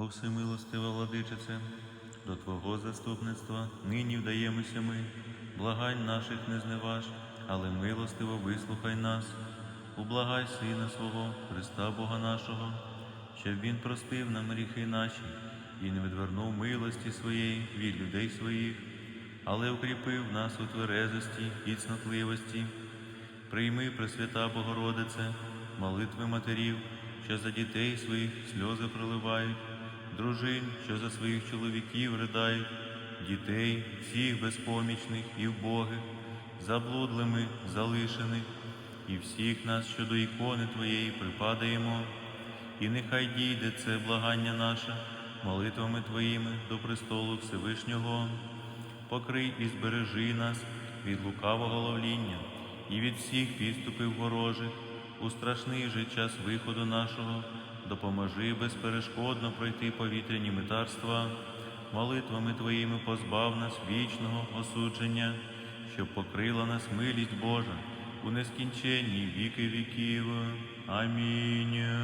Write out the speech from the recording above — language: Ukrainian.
О всемилостива владичице, до Твого заступництва. Нині вдаємося ми, благань наших не зневаж, але милостиво вислухай нас, ублагай Сина свого, Христа Бога нашого, щоб Він простив нам гріхи наші і не відвернув милості своєї від людей своїх, але укріпив нас у тверезості і цнотливості. Прийми, Пресвята Богородице, молитви матерів, що за дітей своїх сльози проливають, дружин, що за своїх чоловіків ридають, дітей, всіх безпомічних і вбогих, заблудлими, залишених, і всіх нас, що до ікони Твоєї припадаємо, і нехай дійде це благання наше молитвами Твоїми до престолу Всевишнього. Покрий і збережи нас від лукавого ловління і від всіх підступів ворожих, у страшний же час виходу нашого, допоможи безперешкодно пройти повітряні митарства, молитвами Твоїми позбав нас вічного осудження, щоб покрила нас милість Божа у нескінченні віки віків. Амінь.